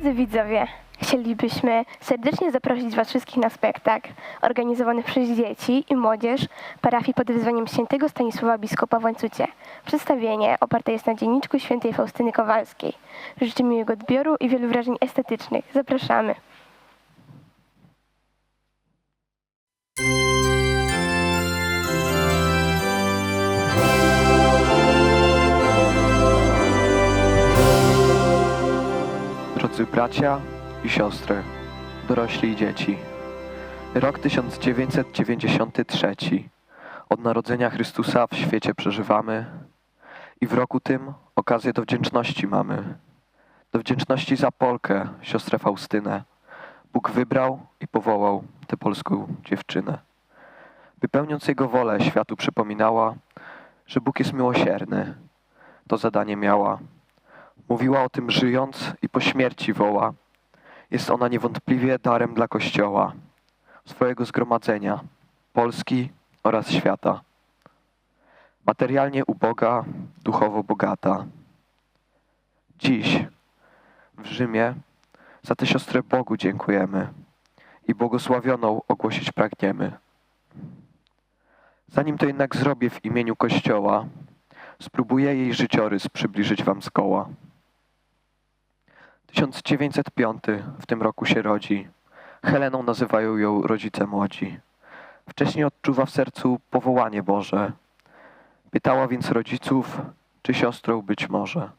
Drodzy widzowie, chcielibyśmy serdecznie zaprosić Was wszystkich na spektakl organizowany przez dzieci i młodzież parafii pod wezwaniem świętego Stanisława Biskupa w Łańcucie. Przedstawienie oparte jest na dzienniczku świętej Faustyny Kowalskiej. Życzę miłego odbioru i wielu wrażeń estetycznych. Zapraszamy. Drodzy bracia i siostry, dorośli i dzieci. Rok 1993. Od narodzenia Chrystusa w świecie przeżywamy i w roku tym okazję do wdzięczności mamy. Do wdzięczności za Polkę, siostrę Faustynę. Bóg wybrał i powołał tę polską dziewczynę. By pełniąc Jego wolę światu przypominała, że Bóg jest miłosierny. To zadanie miała. Mówiła o tym żyjąc i po śmierci woła. Jest ona niewątpliwie darem dla Kościoła, swojego zgromadzenia, Polski oraz świata. Materialnie uboga, duchowo bogata. Dziś w Rzymie za tę siostrę Bogu dziękujemy i błogosławioną ogłosić pragniemy. Zanim to jednak zrobię w imieniu Kościoła, spróbuję jej życiorys przybliżyć wam z koła. 1905 w tym roku się rodzi. Heleną nazywają ją rodzice młodzi. Wcześniej odczuwa w sercu powołanie Boże. Pytała więc rodziców, czy siostrą być może.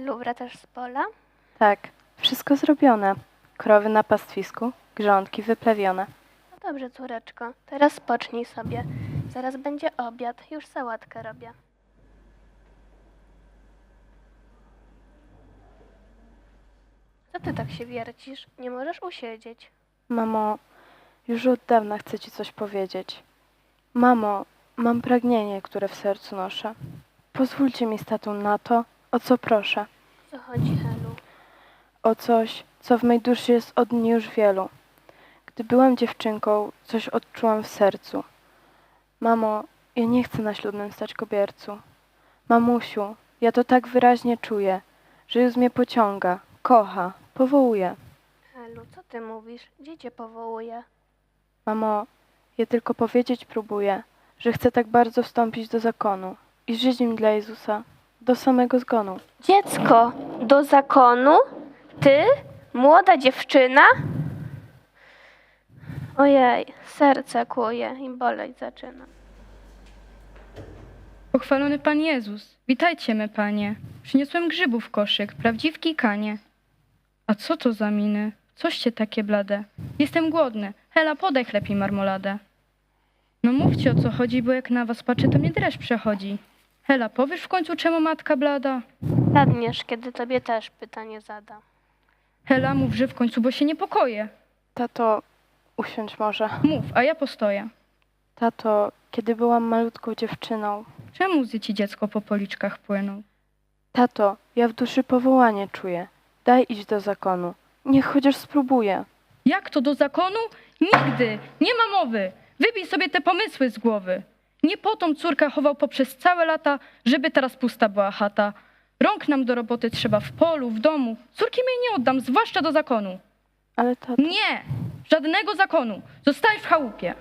Lu, wracasz z pola? Tak, wszystko zrobione. Krowy na pastwisku, grządki wyplewione. No dobrze, córeczko. Teraz spocznij sobie. Zaraz będzie obiad. Już sałatkę robię. Co ty tak się wiercisz? Nie możesz usiedzieć. Mamo, już od dawna chcę ci coś powiedzieć. Mamo, mam pragnienie, które w sercu noszę. Pozwólcie mi z tatą na to, o co proszę. Chodzi, Helu? O coś, co w mej duszy jest od dni już wielu. Gdy byłam dziewczynką, coś odczułam w sercu. Mamo, ja nie chcę na ślubnym stać kobiercu. Mamusiu, ja to tak wyraźnie czuję, że już mnie pociąga, kocha, powołuje. Helu, co ty mówisz? Gdzie cię powołuje? Mamo, ja tylko powiedzieć próbuję, że chcę tak bardzo wstąpić do zakonu i żyć im dla Jezusa do samego zgonu. Dziecko, do zakonu? Ty? Młoda dziewczyna? Ojej, serce kłuje i boleć zaczyna. Pochwalony Pan Jezus, witajcie me, Panie. Przyniosłem grzybów koszyk, prawdziwki kanie. A co to za miny? Coście takie blade? Jestem głodny. Hela, podaj chleb i marmoladę. No mówcie o co chodzi, bo jak na was patrzę, to mnie dreszcz przechodzi. Hela, powiesz w końcu, czemu matka blada? Padniesz, kiedy tobie też pytanie zada. Hela, mów, że w końcu, bo się niepokoję. Tato, usiądź może. Mów, a ja postoję. Tato, kiedy byłam malutką dziewczyną, Czemu z ci dziecko po policzkach płyną? tato, ja w duszy powołanie czuję. Daj iść do zakonu. Niech chociaż spróbuję. Jak to do zakonu? Nigdy! Nie ma mowy! Wybij sobie te pomysły z głowy. Nie po tą córka chował poprzez całe lata, żeby teraz pusta była chata. Rąk nam do roboty trzeba w polu, w domu. Córki mej nie oddam, zwłaszcza do zakonu. Ale tato, Nie! Żadnego zakonu! Zostań w chałupie!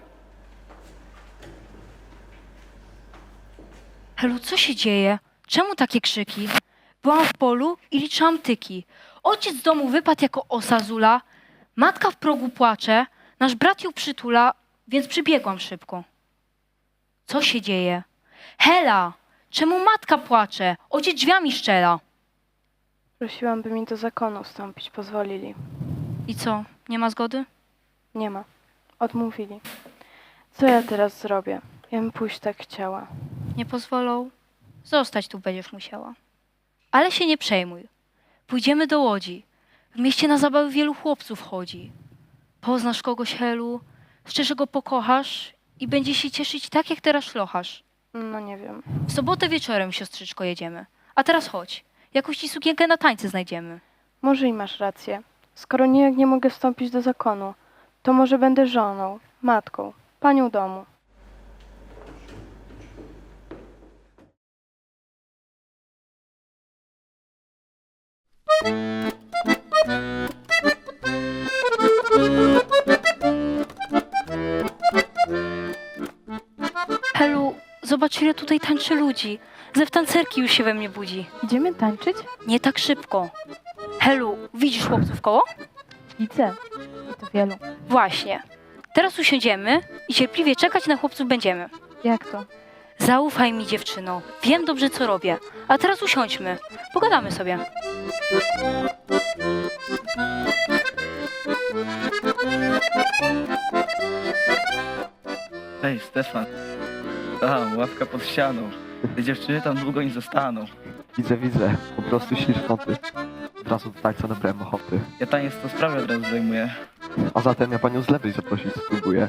Helu, co się dzieje? Czemu takie krzyki? Byłam w polu i liczyłam tyki. Ojciec z domu wypadł jako osa zula. Matka w progu płacze. Nasz brat ją przytula, więc przybiegłam szybko. Co się dzieje? Hela! Czemu matka płacze? Ojciec drzwiami szczela. prosiłam, by mi do zakonu wstąpić pozwolili. I co? Nie ma zgody? Nie ma. Odmówili. Co ja teraz zrobię? Ja bym pójść tak chciała. Nie pozwolą? Zostać tu będziesz musiała. Ale się nie przejmuj. Pójdziemy do Łodzi. W mieście na zabawy wielu chłopców chodzi. Poznasz kogoś, Helu, szczerze go pokochasz i będzie się cieszyć tak, jak teraz szlochasz. No nie wiem. W sobotę wieczorem, siostrzyczko, jedziemy. A teraz chodź. Jakąś ci sukienkę na tańce znajdziemy. Może i masz rację. Skoro nijak nie mogę wstąpić do zakonu, to może będę żoną, matką, panią domu. Helu, zobacz ile tutaj tańczy ludzi. Zew tancerki już się we mnie budzi. Idziemy tańczyć? Nie tak szybko. Helu, widzisz chłopców koło? Widzę. I to wielu. Właśnie. Teraz usiądziemy i cierpliwie czekać na chłopców będziemy. Jak to? Zaufaj mi, dziewczyno. Wiem dobrze, co robię. A teraz usiądźmy. Pogadamy sobie. Hej, Stefan. Tam, ławka pod ścianą. Te dziewczyny tam długo nie zostaną. Widzę, widzę. Po prostu ślisz noty. Od razu w tańca nabrałem ochoty. Ja taniec to sprawę od razu zajmuję. A zatem ja panią z lewej zaprosić spróbuję.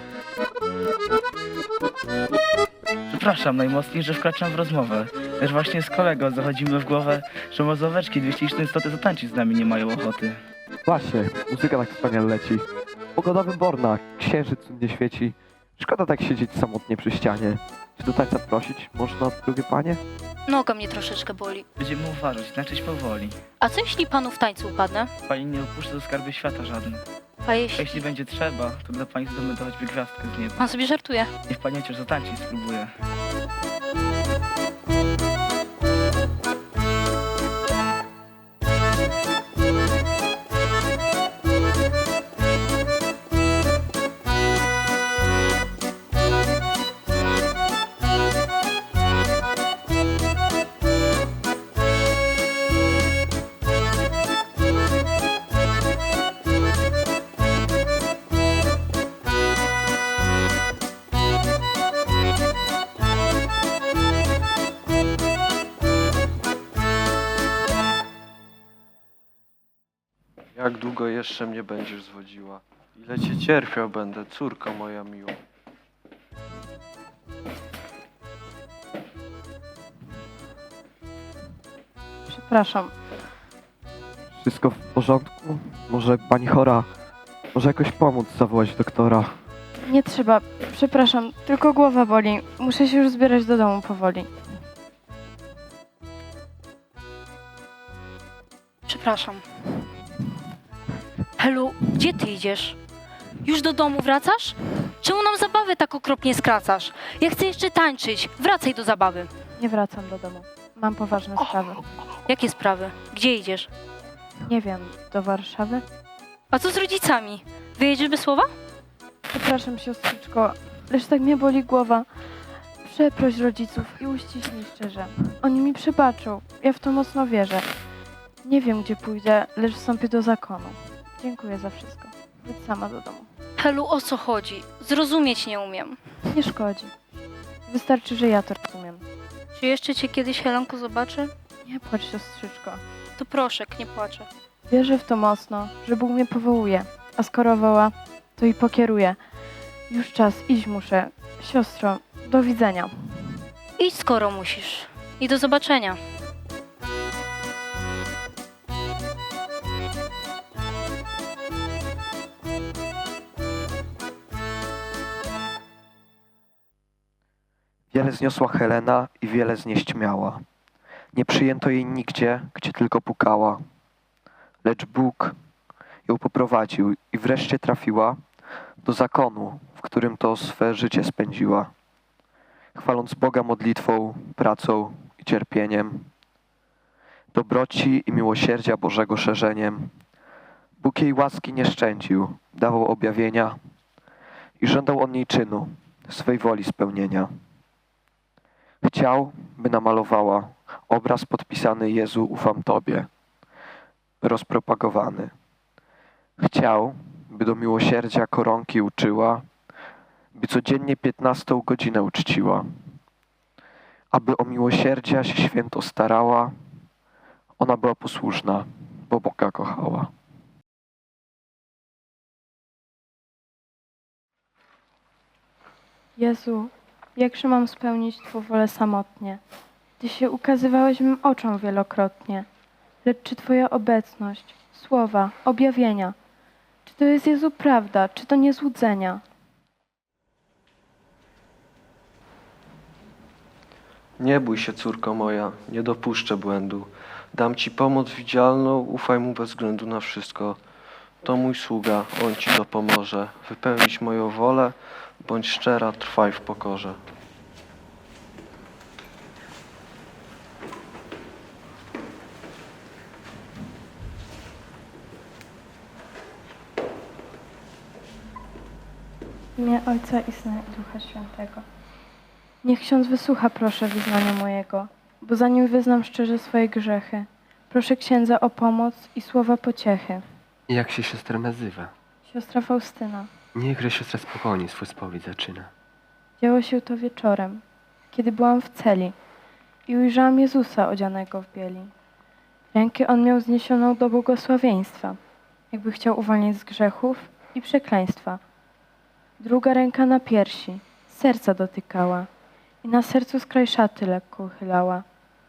Przepraszam najmocniej, że wkraczam w rozmowę. Lecz właśnie z kolegą zachodzimy w głowę, że mozoweczki 200 stoty zatańczyć z nami nie mają ochoty. Właśnie, muzyka tak wspaniale leci. Pogoda wyborna, księżyc cudnie świeci. Szkoda tak siedzieć samotnie przy ścianie. Czy do tańca prosić można, drugie panie? Noga mnie troszeczkę boli. Będziemy uważać, tańczyć powoli. A co jeśli panu w tańcu upadnę? Pani nie opuszcza do skarby świata żadnych. A A jeśli... jeśli będzie trzeba, to dla pani zdobędę choćby gwiazdkę z nieba. Pan sobie żartuje. Niech pani chociaż zatańczyć spróbuje. Jeszcze mnie będziesz zwodziła? Ile cię cierpiał będę, córko moja miła. Przepraszam. Wszystko w porządku? Może pani chora? Może jakoś pomóc zawołać doktora? Nie trzeba. Przepraszam, tylko głowa boli. Muszę się już zbierać do domu powoli. Przepraszam. Helu, gdzie ty idziesz? Już do domu wracasz? Czemu nam zabawę tak okropnie skracasz? Ja chcę jeszcze tańczyć. Wracaj do zabawy. Nie wracam do domu. Mam poważne sprawy. Jakie sprawy? Gdzie idziesz? Nie wiem, do Warszawy? A co z rodzicami? Wyjedziesz bez słowa? Przepraszam, siostrzyczko, lecz tak mnie boli głowa. Przeproś rodziców i uściśnij szczerze. Oni mi przebaczą. Ja w to mocno wierzę. Nie wiem, gdzie pójdę, lecz wstąpię do zakonu. Dziękuję za wszystko. Idź sama do domu. Helu, o co chodzi? Zrozumieć nie umiem. Nie szkodzi. Wystarczy, że ja to rozumiem. Czy jeszcze cię kiedyś, Helenko, zobaczę? Nie płacz, siostrzyczko. To proszę, nie płaczę. Wierzę w to mocno, że Bóg mnie powołuje. A skoro woła, to i pokieruje. Już czas, iść muszę. Siostro, do widzenia. Idź skoro musisz. I do zobaczenia. Wiele zniosła Helena i wiele znieść miała. Nie przyjęto jej nigdzie, gdzie tylko pukała. Lecz Bóg ją poprowadził i wreszcie trafiła do zakonu, w którym to swe życie spędziła. Chwaląc Boga modlitwą, pracą i cierpieniem, dobroci i miłosierdzia Bożego szerzeniem, Bóg jej łaski nie szczędził, dawał objawienia i żądał od niej czynu, swej woli spełnienia. Chciał, by namalowała obraz podpisany Jezu ufam Tobie, rozpropagowany. Chciał, by do miłosierdzia koronki uczyła, by codziennie piętnastą godzinę uczciła, aby o miłosierdzia się święto starała, ona była posłuszna, bo Boga kochała. Jezu, jakże mam spełnić Twą wolę samotnie? Ty się ukazywałeś mym oczom wielokrotnie. Lecz czy Twoja obecność, słowa, objawienia, czy to jest Jezu prawda, czy to nie złudzenia? Nie bój się, córko moja, nie dopuszczę błędu. Dam ci pomoc widzialną, ufaj mu bez względu na wszystko. To mój sługa, on ci dopomoże. Wypełnić moją wolę, bądź szczera, trwaj w pokorze. Imię Ojca i Syna i Ducha Świętego. Niech ksiądz wysłucha, proszę, wyznania mojego, bo zanim wyznam szczerze swoje grzechy, proszę księdza o pomoc i słowa pociechy. Jak się siostra nazywa? Siostra Faustyna. Niechże siostra spokojnie swój spowiedź zaczyna. Działo się to wieczorem, kiedy byłam w celi i ujrzałam Jezusa odzianego w bieli. Rękę on miał zniesioną do błogosławieństwa, jakby chciał uwolnić z grzechów i przekleństwa. Druga ręka na piersi, serca dotykała i na sercu skraj szaty lekko uchylała.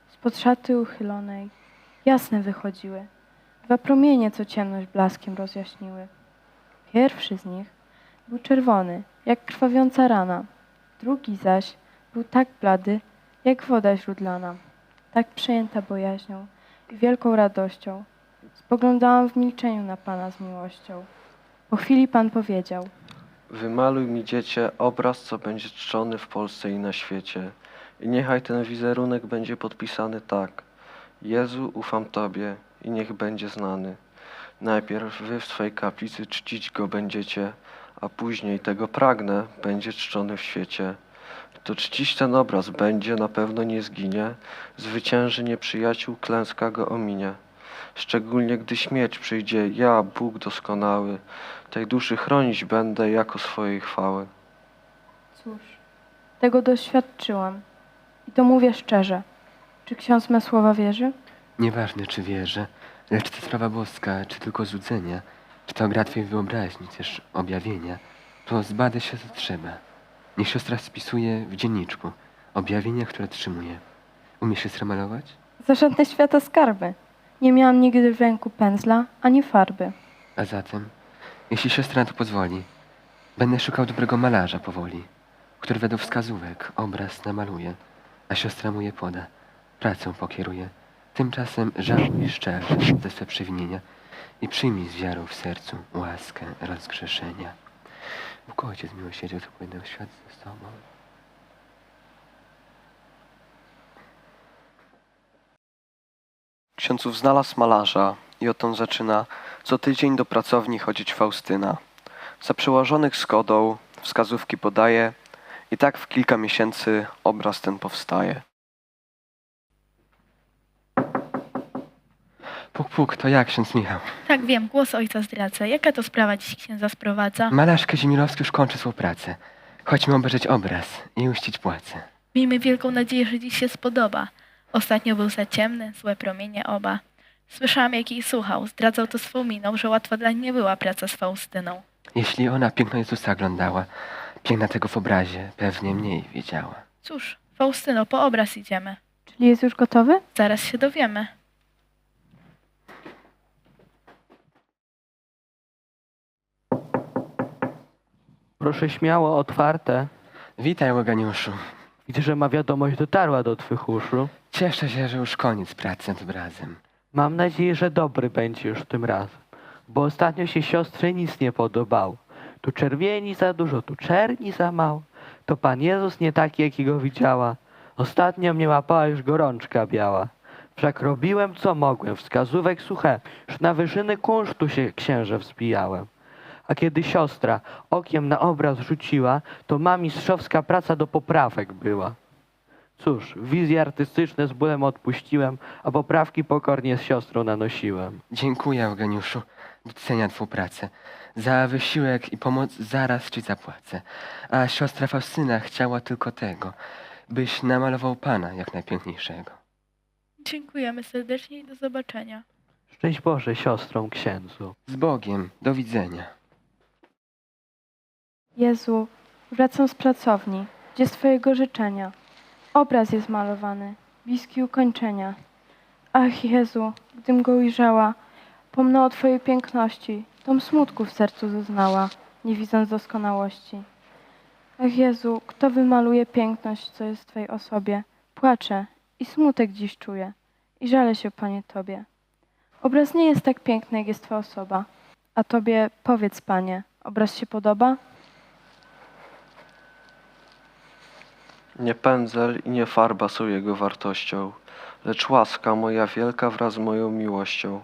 Spod szaty uchylonej jasne wychodziły, dwa promienie, co ciemność blaskiem rozjaśniły. Pierwszy z nich był czerwony, jak krwawiąca rana, Drugi zaś był tak blady, jak woda źródlana, tak przejęta bojaźnią i wielką radością. Spoglądałam w milczeniu na Pana z miłością. Po chwili Pan powiedział, Wymaluj mi, dziecię, obraz, co będzie czczony w Polsce i na świecie. I niechaj ten wizerunek będzie podpisany tak. Jezu, ufam Tobie i niech będzie znany. Najpierw Wy w swej kaplicy czcić Go będziecie, a później tego pragnę, będzie czczony w świecie. To czcić ten obraz będzie, na pewno nie zginie, zwycięży nieprzyjaciół, klęska go ominie. Szczególnie gdy śmierć przyjdzie, ja, Bóg doskonały, tej duszy chronić będę jako swojej chwały. cóż, tego doświadczyłam i to mówię szczerze. Czy ksiądz me słowa wierzy? Nieważne, czy wierzę, lecz to sprawa boska, czy tylko złudzenia, czy to gra Twojej wyobraźni, też objawienia, to zbadać się to trzeba. Niech siostra spisuje w dzienniczku objawienia, które trzymuje. Umiesz siostra malować? Za żadne świata skarby. Nie miałam nigdy w ręku pędzla ani farby. A zatem, jeśli siostra na to pozwoli, będę szukał dobrego malarza powoli, który według wskazówek obraz namaluje, a siostra mu je poda, pracę pokieruje. Tymczasem żałuj szczerze ze swe przewinienia i przyjmij z wiarą w sercu łaskę rozgrzeszenia. Bóg Ojciec miłosierdzia, to w świat ze Tobą. Ksiądzów znalazł malarza i odtąd zaczyna co tydzień do pracowni chodzić Faustyna. Za przełożonych zgodą wskazówki podaje i tak w kilka miesięcy obraz ten powstaje. Puk, puk, to jak, ksiądz Michał? Tak, wiem, głos ojca zdradza. Jaka to sprawa dziś księdza sprowadza? Malarz Kazimierowski już kończy swą pracę. Chodźmy obejrzeć obraz i uścić płacę. Miejmy wielką nadzieję, że dziś się spodoba. Ostatnio był za ciemny, złe promienie oba. Słyszałam, jak jej słuchał. Zdradzał to swą miną, że łatwa dla nie była praca z Faustyną. Jeśli ona piękno Jezusa oglądała, piękna tego w obrazie pewnie mniej wiedziała. Cóż, Faustyno, po obraz idziemy. Czyli jest już gotowy? Zaraz się dowiemy. Proszę śmiało, otwarte. Witaj, Łoganiuszu. Widzę, że ma wiadomość dotarła do twych uszu. Cieszę się, że już koniec pracy nad obrazem. Mam nadzieję, że dobry będzie już tym razem, bo ostatnio się siostrze nic nie podobało. Tu czerwieni za dużo, tu czerni za mało. To Pan Jezus nie taki, jakiego widziała. Ostatnio mnie łapała już gorączka biała. Wszak robiłem, co mogłem, wskazówek suche, już na wyżyny kunsztu się księże wzbijałem. A kiedy siostra okiem na obraz rzuciła, to ma mistrzowska praca do poprawek była. Cóż, wizje artystyczne z bólem odpuściłem, a poprawki pokornie z siostrą nanosiłem. Dziękuję, Eugeniuszu. Doceniam Twą pracę. Za wysiłek i pomoc zaraz Ci zapłacę. A siostra Faustyna chciała tylko tego, byś namalował Pana jak najpiękniejszego. Dziękujemy serdecznie i do zobaczenia. Szczęść Boże siostrą księdzu. Z Bogiem. Do widzenia. Jezu, wracam z pracowni. gdzie z Twojego życzenia. Obraz jest malowany, bliski ukończenia. Ach Jezu, gdym go ujrzała, pomnę o Twojej piękności, tom smutku w sercu zeznała, nie widząc doskonałości. Ach Jezu, kto wymaluje piękność, co jest w Twej osobie? Płaczę i smutek dziś czuję i żalę się, Panie, Tobie. Obraz nie jest tak piękny, jak jest Twoja osoba. A Tobie powiedz, Panie, obraz się podoba? Nie pędzel i nie farba są jego wartością, lecz łaska moja wielka wraz z moją miłością.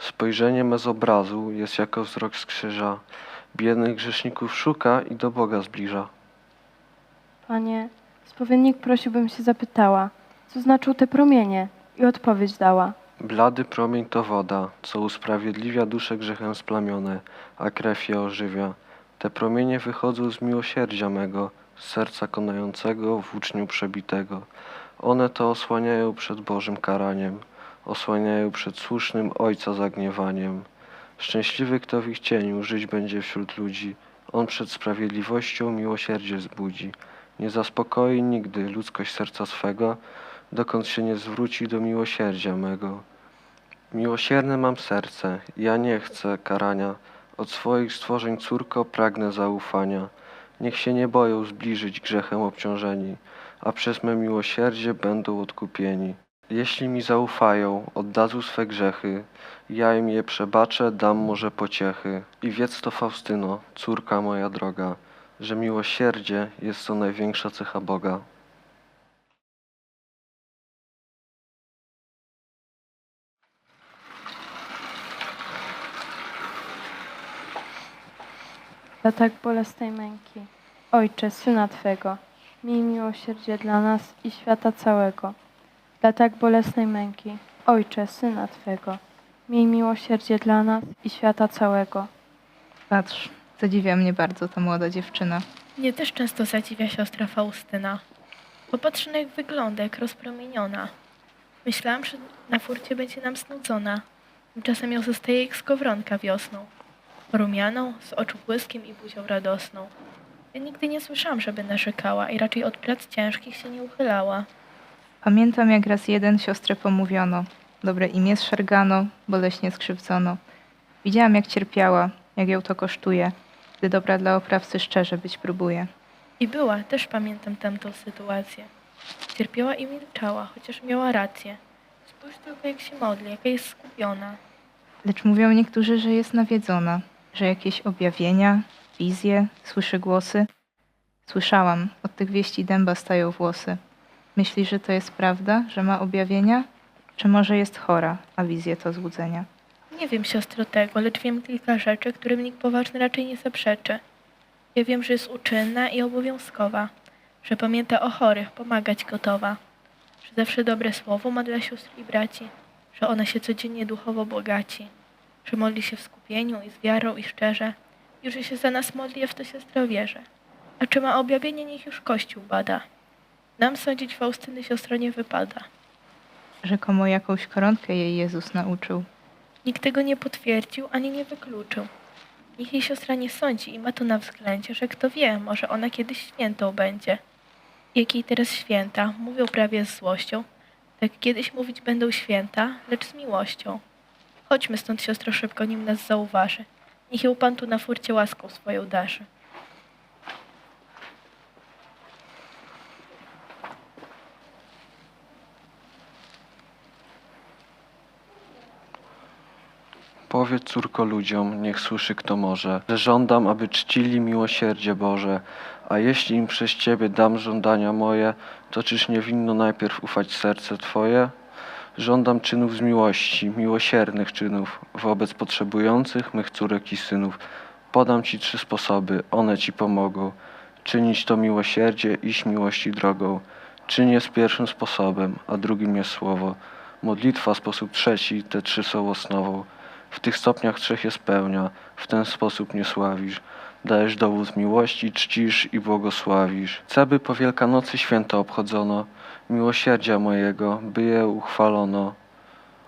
Spojrzenie me z obrazu jest jako wzrok z krzyża, biednych grzeszników szuka i do Boga zbliża. Panie, spowiednik prosiłbym się zapytała, co znaczą te promienie i odpowiedź dała. Blady promień to woda, co usprawiedliwia dusze grzechem splamione, a krew je ożywia. Te promienie wychodzą z miłosierdzia mego, serca konającego, włóczniu przebitego. One to osłaniają przed Bożym karaniem, osłaniają przed słusznym Ojca zagniewaniem. Szczęśliwy, kto w ich cieniu żyć będzie wśród ludzi, on przed sprawiedliwością miłosierdzie zbudzi. Nie zaspokoi nigdy ludzkość serca swego, dokąd się nie zwróci do miłosierdzia mego. Miłosierne mam serce, ja nie chcę karania, od swoich stworzeń córko pragnę zaufania. Niech się nie boją zbliżyć grzechem obciążeni, a przez me miłosierdzie będą odkupieni. Jeśli mi zaufają, oddadzą swe grzechy, ja im je przebaczę, dam może pociechy. I wiedz to Faustyno, córka moja droga, że miłosierdzie jest to największa cecha Boga. Dla tak bolesnej męki. Ojcze, Syna Twego, miej miłosierdzie dla nas i świata całego. Dla tak bolesnej męki. Ojcze, Syna Twego, miej miłosierdzie dla nas i świata całego. Patrz, zadziwia mnie bardzo ta młoda dziewczyna. Mnie też często zadziwia siostra Faustyna. Popatrz na jak wygląda, jak rozpromieniona. Myślałam, że na furcie będzie nam snudzona. Tymczasem ją zostaje jak skowronka wiosną. Rumianą, z oczu błyskiem i buzią radosną. Ja nigdy nie słyszałam, żeby narzekała i raczej od prac ciężkich się nie uchylała. Pamiętam, jak raz jeden siostrę pomówiono. Dobre imię zszargano, boleśnie skrzywdzono. Widziałam, jak cierpiała, jak ją to kosztuje, gdy dobra dla oprawcy szczerze być próbuje. I była, też pamiętam tamtą sytuację. Cierpiała i milczała, chociaż miała rację. Spójrz tylko, jak się modli, jaka jest skupiona. Lecz mówią niektórzy, że jest nawiedzona, że jakieś objawienia, wizje, słyszy głosy. Słyszałam, od tych wieści dęba stają włosy. Myśli, że to jest prawda, że ma objawienia? Czy może jest chora, a wizje to złudzenia? Nie wiem, siostro, tego, lecz wiem kilka rzeczy, którym nikt poważny raczej nie zaprzeczy. Ja wiem, że jest uczynna i obowiązkowa, że pamięta o chorych, pomagać gotowa, że zawsze dobre słowo ma dla sióstr i braci, że ona się codziennie duchowo bogaci, że modli się w skupieniu i z wiarą i szczerze, i że się za nas modli, w to siostra wierzę. A czy ma objawienie, niech już Kościół bada. Nam sądzić Faustyny siostra nie wypada. Rzekomo jakąś koronkę jej Jezus nauczył. Nikt tego nie potwierdził ani nie wykluczył. Niech jej siostra nie sądzi i ma to na względzie, że kto wie, może ona kiedyś świętą będzie. Jak jej teraz święta, mówią prawie z złością, tak kiedyś mówić będą święta, lecz z miłością. Chodźmy stąd, siostro, szybko, nim nas zauważy. Niech ją Pan tu na furcie łaską swoją darzy. Powiedz córko ludziom, niech słyszy kto może, że żądam, aby czcili miłosierdzie Boże, a jeśli im przez Ciebie dam żądania moje, to czyż nie winno najpierw ufać serce Twoje? Żądam czynów z miłości, miłosiernych czynów wobec potrzebujących mych córek i synów. Podam Ci trzy sposoby, one Ci pomogą. Czynić to miłosierdzie, iść miłości drogą. Czynię z pierwszym sposobem, a drugim jest słowo. Modlitwa sposób trzeci, te trzy są osnową. W tych stopniach trzech jest pełnia, w ten sposób nie sławisz. Dajesz dowód miłości, czcisz i błogosławisz. Chcę, by po Wielkanocy święto obchodzono, miłosierdzia mojego, by je uchwalono.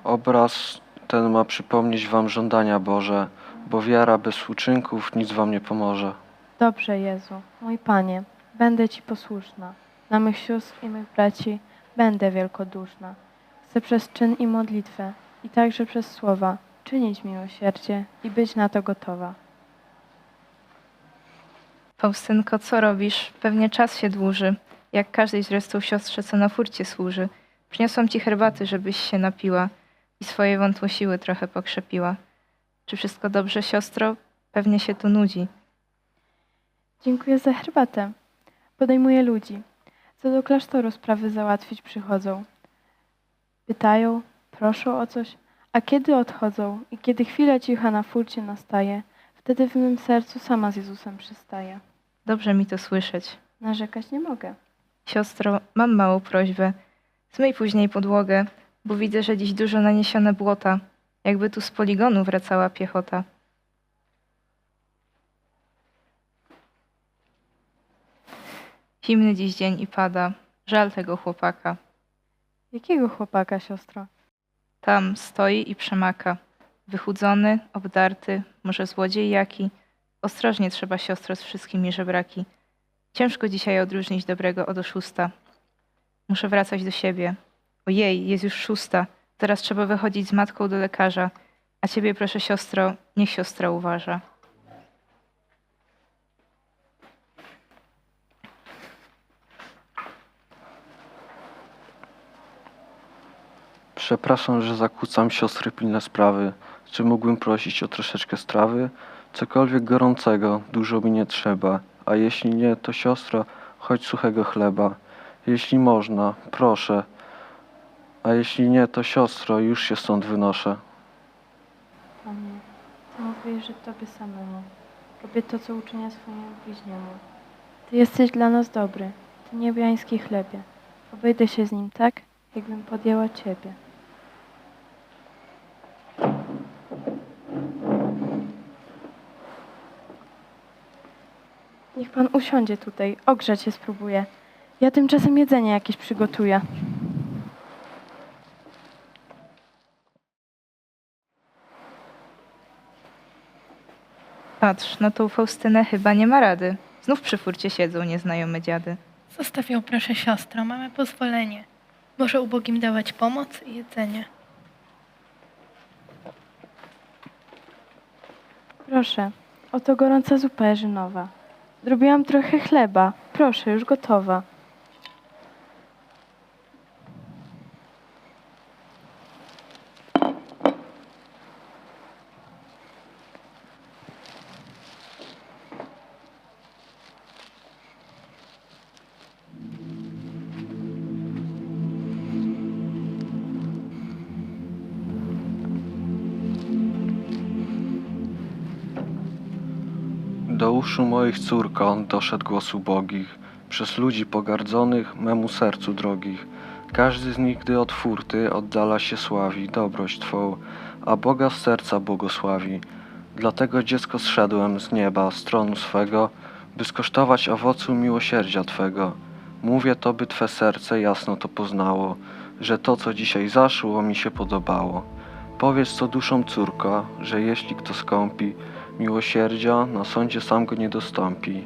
Obraz ten ma przypomnieć wam żądania Boże, bo wiara bez uczynków nic wam nie pomoże. Dobrze, Jezu, mój Panie, będę Ci posłuszna. Na mych sióstr i mych braci będę wielkoduszna. Chcę przez czyn i modlitwę i także przez słowa czynić miłosierdzie i być na to gotowa. Faustynko, co robisz? Pewnie czas się dłuży, jak każdej zresztą siostrze, co na furcie służy. Przyniosłam ci herbaty, żebyś się napiła i swoje wątłe siły trochę pokrzepiła. Czy wszystko dobrze, siostro? Pewnie się tu nudzi. Dziękuję za herbatę. Podejmuję ludzi, co do klasztoru sprawy załatwić przychodzą. Pytają, proszą o coś, a kiedy odchodzą i kiedy chwila cicha na furcie nastaje, wtedy w mym sercu sama z Jezusem przystaję. Dobrze mi to słyszeć. Narzekać nie mogę. Siostro, mam małą prośbę. Zmyj później podłogę, bo widzę, że dziś dużo naniesione błota, jakby tu z poligonu wracała piechota. Zimny dziś dzień i pada. Żal tego chłopaka. Jakiego chłopaka, siostro? Tam stoi i przemaka. Wychudzony, obdarty, może złodziej jaki. Ostrożnie trzeba siostro z wszystkimi żebraki. Ciężko dzisiaj odróżnić dobrego od oszusta. Muszę wracać do siebie. Ojej, jest już szósta. Teraz trzeba wychodzić z matką do lekarza. A ciebie proszę siostro, niech siostra uważa. Przepraszam, że zakłócam siostry pilne sprawy. Czy mógłbym prosić o troszeczkę strawy? Cokolwiek gorącego, dużo mi nie trzeba. A jeśli nie, to siostro, choć suchego chleba. Jeśli można, proszę. A jeśli nie, to siostro, już się stąd wynoszę. Panie, Ty mówisz, że Tobie samemu. Robię to, co uczynię swojemu bliźniemu. Ty jesteś dla nas dobry, Ty niebiański chlebie. Obejdę się z nim tak, jakbym podjęła Ciebie. Niech Pan usiądzie tutaj, ogrzać się spróbuję. Ja tymczasem jedzenie jakieś przygotuję. Patrz, na tą Faustynę chyba nie ma rady. Znów przy furcie siedzą nieznajome dziady. Zostaw ją proszę siostro, mamy pozwolenie. Może ubogim dawać pomoc i jedzenie. Proszę, oto gorąca zupa jarzynowa. Zrobiłam trochę chleba. Proszę, już gotowa. Uszu moich córko doszedł głos ubogich, przez ludzi pogardzonych memu sercu drogich. Każdy z nich, gdy od furty oddala się sławi dobroć Twą, a Boga z serca błogosławi. Dlatego dziecko zszedłem z nieba, z tronu swego, by skosztować owocu miłosierdzia Twego. Mówię to, by Twe serce jasno to poznało, że to, co dzisiaj zaszło, mi się podobało. Powiedz to duszą córko, że jeśli kto skąpi, miłosierdzia na sądzie sam go nie dostąpi,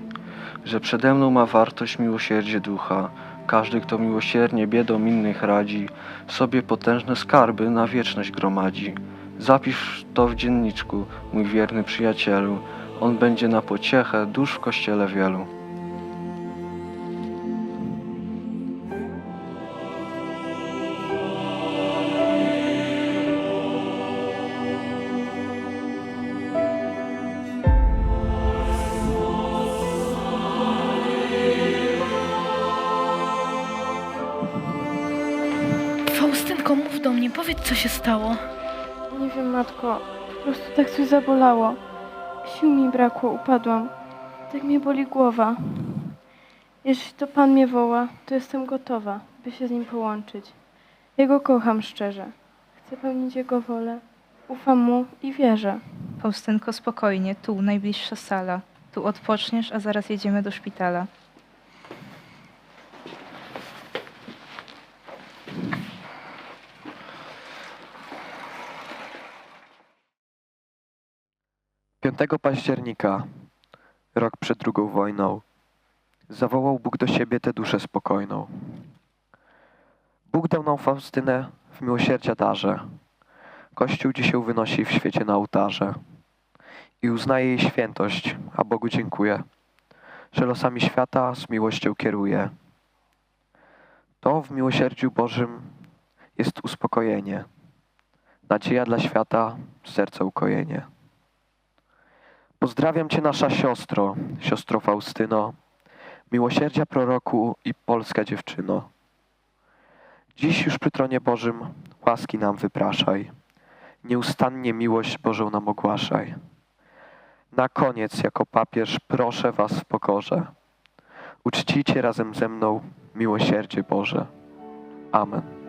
że przede mną ma wartość miłosierdzie ducha. Każdy, kto miłosiernie biedą innych radzi, sobie potężne skarby na wieczność gromadzi. Zapisz to w dzienniczku, mój wierny przyjacielu, on będzie na pociechę dusz w kościele wielu. Zabolało. Sił mi brakło, upadłam. Tak mnie boli głowa. Jeśli to Pan mnie woła, to jestem gotowa, by się z Nim połączyć. Jego kocham szczerze. Chcę pełnić Jego wolę. Ufam Mu i wierzę. Faustynko, spokojnie, tu, najbliższa sala. Tu odpoczniesz, a zaraz jedziemy do szpitala. Października, rok przed drugą wojną, zawołał Bóg do siebie tę duszę spokojną. Bóg dał nam Faustynę w miłosierdzia darze. Kościół dzisiaj wynosi w świecie na ołtarze i uznaje jej świętość, a Bogu dziękuję, że losami świata z miłością kieruje. To w miłosierdziu Bożym jest uspokojenie, nadzieja dla świata, serca ukojenie. Pozdrawiam Cię, nasza siostro, siostro Faustyno, miłosierdzia proroku i polska dziewczyno. Dziś już przy tronie Bożym łaski nam wypraszaj, nieustannie miłość Bożą nam ogłaszaj. Na koniec, jako papież, proszę Was w pokorze, uczcijcie razem ze mną miłosierdzie Boże. Amen.